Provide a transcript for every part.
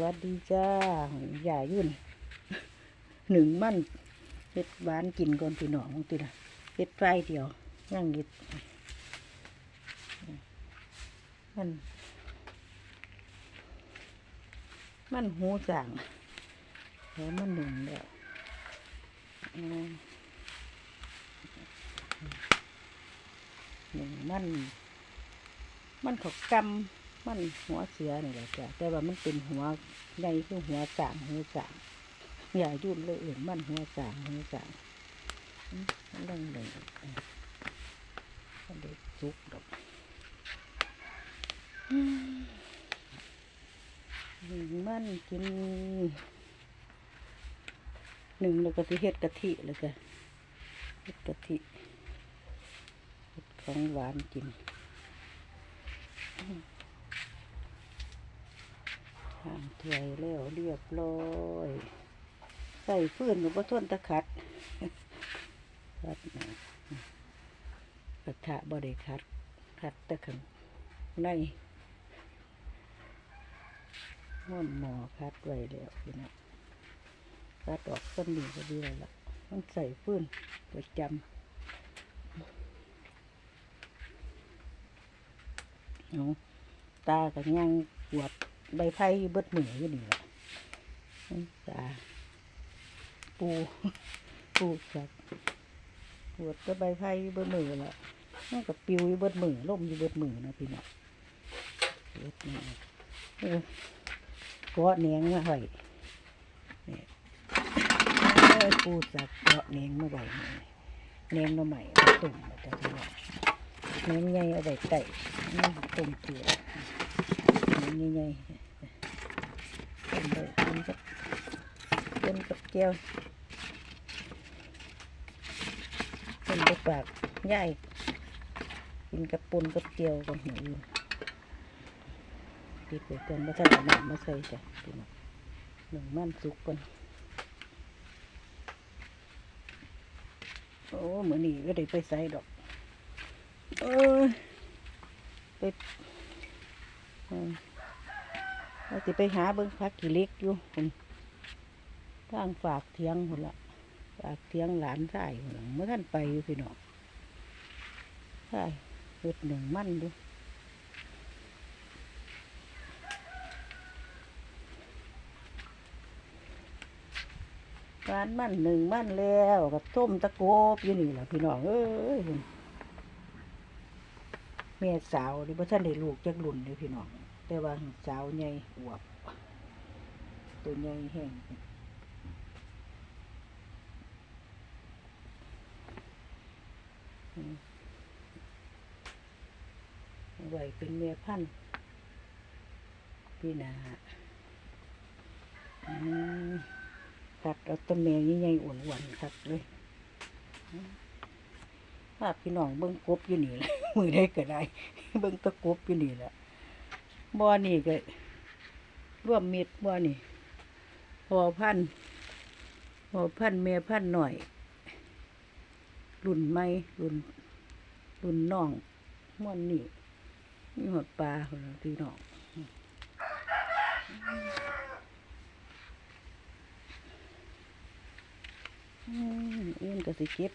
วัสดีจ้าอย่ายุ่นหนึ่งมันเฮ็ดหวานกินก่อนพี่น้องติละเฮ็ดไฟเดียวย่างเฮ็ดมัน มันหูจางแล้วมันหนึ่งแล้วอืมหนึ่งมัน มันขากำ มันหัวเสือนี่แหละจ้ะแต่ว่ามันเป็นหัวใหญ่คือหัวจางหัวจางอย่ายุ่นเลยอื่นมันหัวจางหัวจางอืมมันเรื่องเลยมันเด็กสุกดอกมหนึ่งมันกินหนึ่งแล้วก็ที่เฮ็ดกะทิเลยจ้ะเฮ็ดกะทิเฮ็ดของหวานกินทางถวยแล้วเรียบร้อยใส่ฟืนกับทนตะขัดขัดนะกระทะบ่ได้ขัดขัดตะขังในม้วนหมอขัดไว้แล้วพี่นะขัดออกต้นนี้ก็ดีแล้วล่ะมันใส่ฟืนประจำเอาตากับยังปวด ใบไผ่เบิดมืออยู่นี่แหละจ้าปูปูจับปวดก็ใบไผ่เบิดมือละมันก็ปิวอยู่เบิดมือล่มอยู่เบิดมือนะพี่น้องเบิดมือเออเกาะเนียงมาไว้เนี่ยเอ้ยปูจับเกาะเนียงมาไว้นี่เนียงมาใหม่มาตุ่มมาจากที่ว่าเนียงใหญ่เอาไว้ไต่นี่ตุ่มเกลือเนียงใหญ่ๆ เป็นเลยเป็นกับเป็น กับเจียวเป็นกับปากย่ายกินกับปุนกับเจียวกับหมูอยู่ติดไปก่อนมาใส่น้ำมาใส่จ้ะพี่น้องหนึ่งมันสุกก่อนโอ้เหมือนนี่ก็ได้ไปใส่ดอกเออไปเราจะไปหาเบิ้งพักกี่เล็กอยู่คุณ ทางฝากเทียงคนละฝากเทียงหลานชายคนละเมื่อท่านไปอยู่พี่น้องใช่เฮ็ดหนึ่งมั่นดูการมั่นหนึ่งมั่นแล้วกับต้มตะโกบอยู่นี่แหละพี่น้องเอ้ยพุ่นแม่สาวนี่พ่ท่านได้ลูกจักรุ่นเลยพี่น้องแต่ว่าสาวใหญ่อวบตัวใหญ่แห้งอืมเอา ไว้เป็นเมียพันธ์พี่นาอืมกัดเอาตัวแม่ใหญ่ๆอ้วนๆคัดเลยภาพพี่น้องเบิ้งกบอยู่นี่แหละมือได้ก็ได้ เบิ้งตะกบอยู่นี่แหละบ่อนี่ก็ร่วมเม็ดบ่อนี่พอพันพอพันธุ์แม่พันธ์หน่อยรุ่นใหม่รุ่นรุ่นน้องม่อนนี่ มีหดปลาของเราพี่น้องอืมเอื้นก็สิเก็บ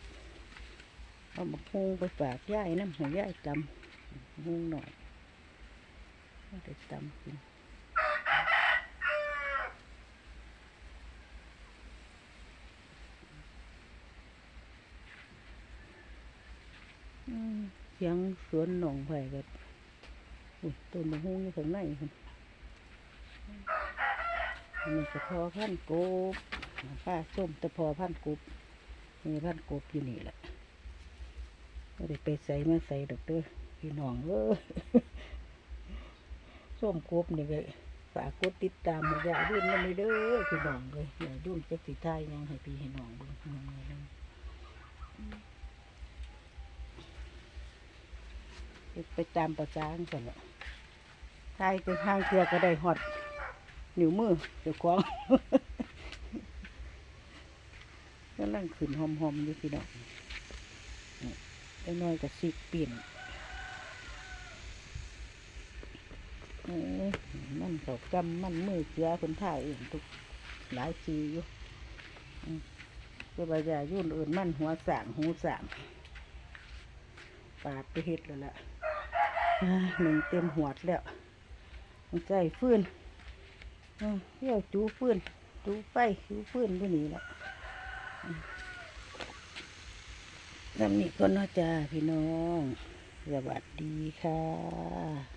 เอาบักฮงไปฝากย่ายน้ำให้ยายจำฮงหน่อยไม่ได้ตำกินอืมเสียงสวนหนองไผ่ก็อุ้ย ต้นมะฮุ่งอยู่ข้างในคุณอันนี้ก็พอพันกบป้าส้มแต่พอพันกบมีพันกบอยู่นี่แหละไม่ได้ไปใส่มาใส่ดอกเด้อพี่น้องเออส้มกบนี่ก็ฝากกดติดตามมาอย่ารุ่นนั่นเลยเด้อพี่น้องเลยอย่ารุ่นจักสิทายยังให้พี่ให้น้องเบิ่งน้องเลยนะเฮ็ดไปตามประจานก่อนละ ทายไปทางเทือก็ได้หอดหนิวมือเดี๋ยวควงกำลังขืนหอมหอมดูสิดน้องไอ้น้อยกับซีกเปลี่ยนมันเขากำมันมือเกลือคนถ่ายเองทุกหลายชีอยู่ก็บายายุ่นอื่นมันหัวสางหูสางปาดไปเฮ็ดแล้วล่ะหนึ่งเต็มหัวแล้ว ใจฟื้นเที่ยวจูฟื้นจูไปจูฟื้นผู้นี่แหละลำนี้ก็น่าจะพี่น้องสวัสดีค่ะ